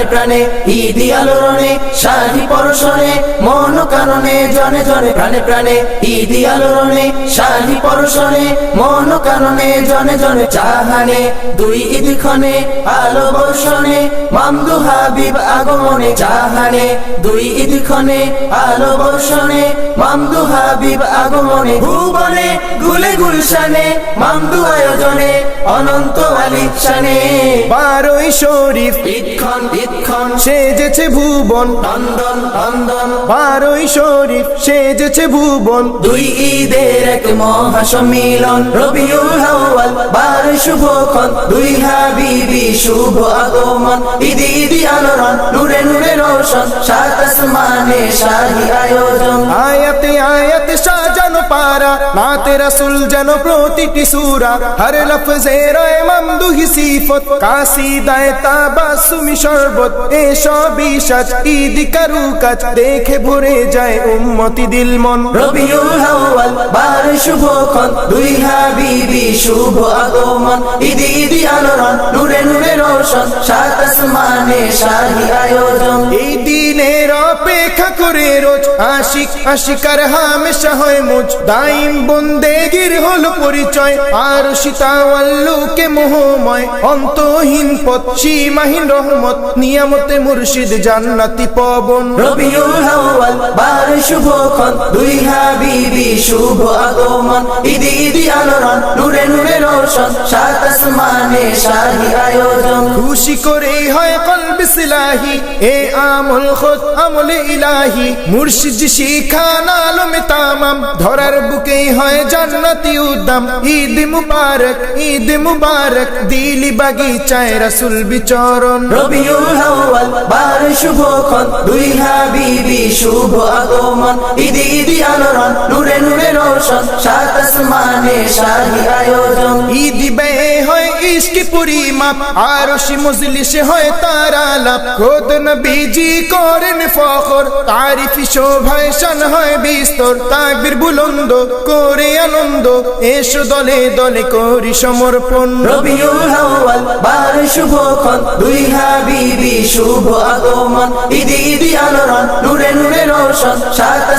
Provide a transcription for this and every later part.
প্রাণে প্রাণে ঈদি আলোড়নে শাহী পরশনে মন কাননে জনে জনে প্রাণে প্রাণে ঈদি আলোড়নে শাহী পরশনে মন কাননে জনে জনে চাহানে দুই ঈদ ক্ষণে আলো বর্ষণে মামদু হাবিব আগমনে চাহানে দুই ঈদ ক্ষণে আলো বর্ষণে মামদু হাবিব আগমনে ভুবনে গুলে গুলশানে মামদু আয়োজনে অনন্ত আলিকশানে বারোই শরীফ বিক্ষণ বিক্ষণ সেজেছে ভুবন। নন্দন নন্দন। বারোই শরীফ সেজেছে ভুবন। দুই ঈদের এক মহাসম্মিলন রবিউল হাওয়াল বার শুভক্ষণ দুই হাবিবি শুভ আগমন ঈদি ঈদি আলোড়ন নূরে নূরে রোশন সাত আসমানে শাহী আয়োজন। আয়াতে আয়াতে সাজানো পারা নাতে রাসুল যেন প্রতিটি সুরা হর লফজে রয় মামদুহি সিফত কাসিদায় তাবাসুমি শরবত এসবই সাজ ঈদি কারু কাজ দেখে ভরে যায় উম্মতি দিল মন। রবিউল হাওয়াল বার শুভক্ষণ দুই হাবিবি শুভ আগমন ঈদি ঈদি আলোড়ন নূরে নূরে রোশন সাত আসমানে শাহী আয়োজন। অপেক্ষা করে রোজ আশিক আশিকার হামেশা হয় মুজ। দাইম বন্দেগির হলো পরিচয়, আর সীতাওয়াল্লুকে মোহময়। অন্তহীন পথ, সীমাহীন রহমত, নিয়ামতে মুর্শিদ জান্নাতি পবন। রবিউল হাওয়াল বার শুভক্ষণ দুই হাবিবি শুভ আগমন। ঈদি ঈদি আলোড়ন, নূরে নূরে রোশন সাত আসমানে শাহী আয়োজন। খুশি করেই হয় কলব সিলাহি এ আমল খোদ আমল ইলাহি। মুর্শিদ শিখান আলমে তামাম ধরার বুকেই হয় জান্নাতি উদ্দাম। ঈদ মুবারক ঈদ মুবারক দিলি বাগিচায় রাসুল বিচরণ। রবিউল হাওয়াল বার শুভক্ষণ দুই হাবিবি শুভ আগমন। ঈদি ঈদি আলোড়ন নূরে নূরে রোশন সাত আসমানে শাহী আয়োজন। ঈদ হয় ইশকি পরিমাপ আর সে মজলিসে হয় তারা লাভ খোদ নবীজি করেন ফখর, তারিফি শোভায় শান হয় বিস্তর। তাকবীর বুলন্দ করে আনন্দ, এসো দলে দলে করি সমর্পণ। রবিউল হাওয়াল বার শুভক্ষণ দুই হাবিবি শুভ আগমন। ঈদি ঈদি আলোড়ন, নূরে নূরে রোশন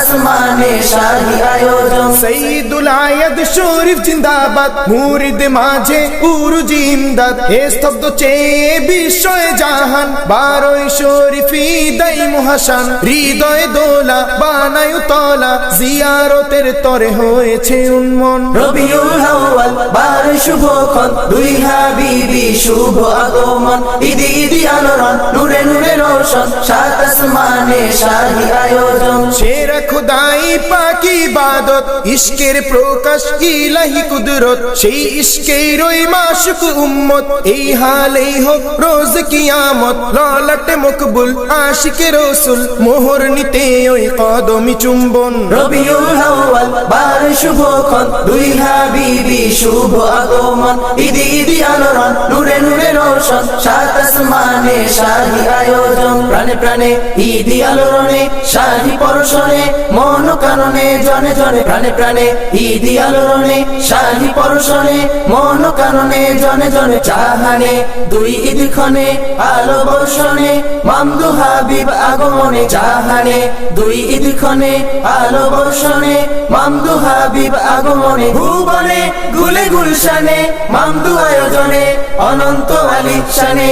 আসমানে শাহী আয়োজন সঈদুল আয়াদ শরীফ জিন্দাবাদ মুরিদ মাঝে উরুজ ইমদাদ হে স্তব্ধ চেয়ে বিশ্বয় জাহান বারোই শরীফি দাই মহাশান হৃদয় দোলা বানায় তলা জিয়ারতের তরে হয়েছে উন্মন রবিউল হাওয়াল বার শুভক্ষণ দুই হাবিবি শুভ আগমন। ঈদি ঈদি আলোড়ন নূরে নূরে রোশন সাত আসমানে শাহী আয়োজন। সেরা খুদাই পাকি বাদত ইশকের প্রকাশ ইলাহি কুদরত, সেই ইশকের ওই মাসুক উম্মত, এই হালেই হোক রোজ কিয়ামত, ললাটে মকবুল, আশিকে রসুল, মোহর নিতে ওই কদমি চুম্বন। রবিউল হাওয়াল বার শুভক্ষণ দুই হাবিবি শুভ আগমন ঈদি ঈদি আলোড়ন, নূরে নূরে রোশন, সাত আসমানে শাহী আয়োজন, প্রাণে প্রাণে ঈদি আলোড়নে, শাহী পরশনে মন কাননে, জনে জনে, প্রাণে প্রাণে, ঈদি আলোড়নে, শাহী পরশনে। মন কাননে, জনে জনে, চাহানে, দুই ঈদ ক্ষণে, আলো বর্ষণে, মামদু হাবিব আগমনে, চাহানে, দুই ঈদ ক্ষণে, আলো বর্ষণে, মামদু হাবিব আগমনে, ভুবনে, গুলে গুলশানে, মামদু আয়োজনে, অনন্ত আলিকশানে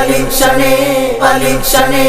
আলিকশানে আলিকশানে